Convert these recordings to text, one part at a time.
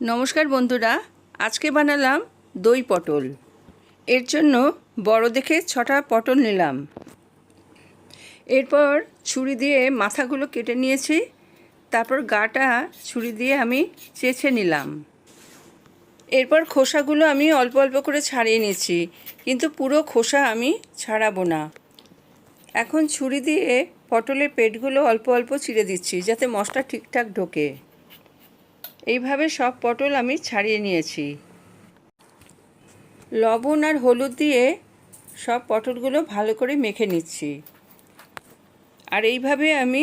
নমস্কার বন্ধুরা, আজকে বানালাম দই পটল। এর জন্য বড় দেখে ছটা পটল নিলাম। এরপর ছুরি দিয়ে মাথাগুলো কেটে নিয়েছি, তারপর গাটা ছুরি দিয়ে আমি চেঁচে নিলাম। এরপর খোসাগুলো আমি অল্প অল্প করে ছাড়িয়ে নিয়েছি, কিন্তু পুরো খোসা আমি ছাড়াবো না। এখন ছুরি দিয়ে পটলের পেটগুলো অল্প অল্প চিড়ে দিচ্ছি, যাতে মশলা ঠিকঠাক ঢোকে। এইভাবে সব পটল আমি ছাড়িয়ে নিয়েছি। লবণ আর হলুদ দিয়ে সব পটলগুলো ভালো করে মেখে নিচ্ছি। আর এইভাবে আমি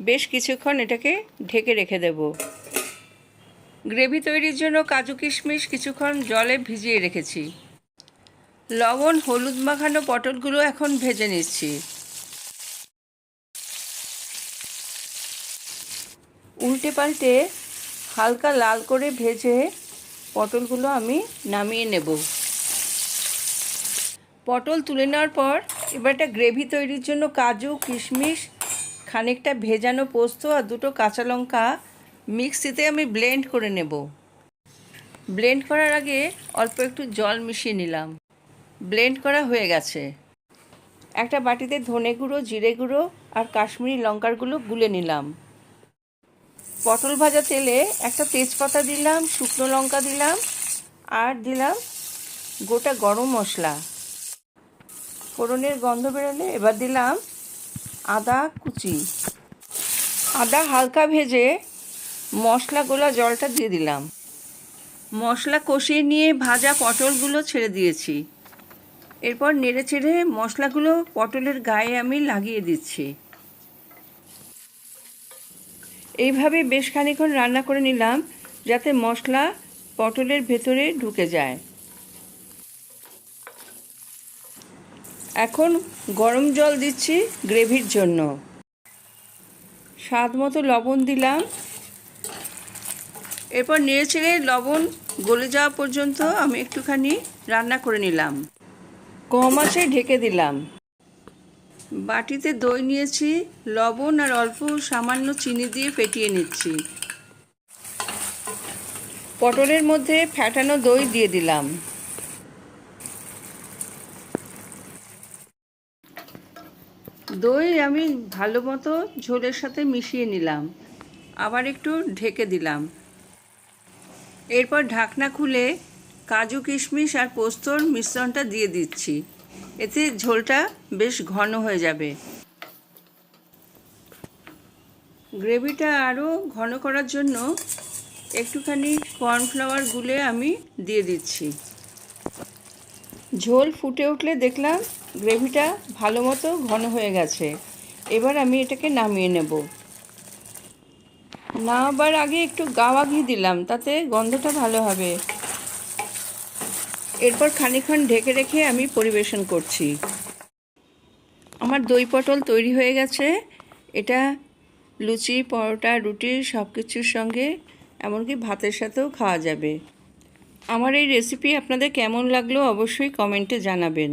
বেশ কিছুক্ষণ এটাকে ঢেকে রেখে দেব। গ্রেভি তৈরির জন্য কাজু কিশমিশ কিছুক্ষণ জলে ভিজিয়ে রেখেছি। লবণ, হলুদ মাখানো পটলগুলো এখন ভেজে নিচ্ছি। উল্টে পাল্টে হালকা লাল করে ভেজে পটলগুলো আমি নামিয়ে নেব। পটল তুলে নেওয়ার পর এবার একটা গ্রেভি তৈরির জন্য কাজু, কিশমিশ, খানিকটা ভেজানো পোস্ত আর দুটো কাঁচা লঙ্কা মিক্সিতে আমি ব্লেন্ড করে নেব। ব্লেন্ড করার আগে অল্প একটু জল মিশিয়ে নিলাম। ব্লেন্ড করা হয়ে গেছে। একটা বাটিতে ধনে গুঁড়ো, জিরে গুঁড়ো আর কাশ্মীরি লঙ্কার গুঁড়ো গুলে নিলাম। পটল ভাজা তেলে একটা তেজপাতা দিলাম, শুকনো লঙ্কা দিলাম, আর দিলাম গোটা গরম মশলা। ফোড়নের গন্ধ বেরোলে এবার দিলাম আদা কুচি। আদা হালকা ভেজে মশলা গোলা জলটা দিয়ে দিলাম। মশলা কষিয়ে নিয়ে ভাজা পটলগুলো ছেড়ে দিয়েছি। এরপর নেড়ে ছেড়ে মশলাগুলো পটলের গায়ে আমি লাগিয়ে দিচ্ছি। এইভাবে বেশ খানিক্ষণ রান্না করে নিলাম যাতে মশলা পটলের ভেতরে ঢুকে যায়। এখন গরম জল দিচ্ছি গ্রেভির জন্য। স্বাদ মতো লবণ দিলাম। এরপর নেড়ে ছেড়ে লবণ গলে যাওয়া পর্যন্ত আমি একটুখানি রান্না করে নিলাম। কম আছে ঢেকে দিলাম। বাটিতে দই নিয়েছি, লবণ আর অল্প সামান্য চিনি দিয়ে ফেটিয়ে নিচ্ছি। পটলের মধ্যে ফ্যাটানো দই দিয়ে দিলাম। দই আমি ভালো মতো ঝোলের সাথে মিশিয়ে নিলাম। আবার একটু ঢেকে দিলাম। এরপর ঢাকনা খুলে কাজু কিশমিশ আর পোস্তর মিশ্রণটা দিয়ে দিচ্ছি। এতে ঝোলটা বেশ ঘন হয়ে যাবে। গ্রেভিটা আরও ঘন করার জন্য একটুখানি কর্নফ্লাওয়ার গুলে আমি দিয়ে দিচ্ছি। ঝোল ফুটে উঠলে দেখলাম গ্রেভিটা ভালো মতো ঘন হয়ে গেছে। এবার আমি এটাকে নামিয়ে নেব। নামাবার আগে একটু গাওয়া ঘি দিলাম, তাতে গন্ধটা ভালো হবে। এরপর খানিক্ষণ ঢেকে রেখে আমি পরিবেশন করছি। আমার দই পটল তৈরি হয়ে গেছে। এটা লুচি, পরোটা, রুটি সব কিছুর সঙ্গে, এমনকি ভাতের সাথেও খাওয়া যাবে। আমার এই রেসিপি আপনাদের কেমন লাগল অবশ্যই কমেন্টে জানাবেন।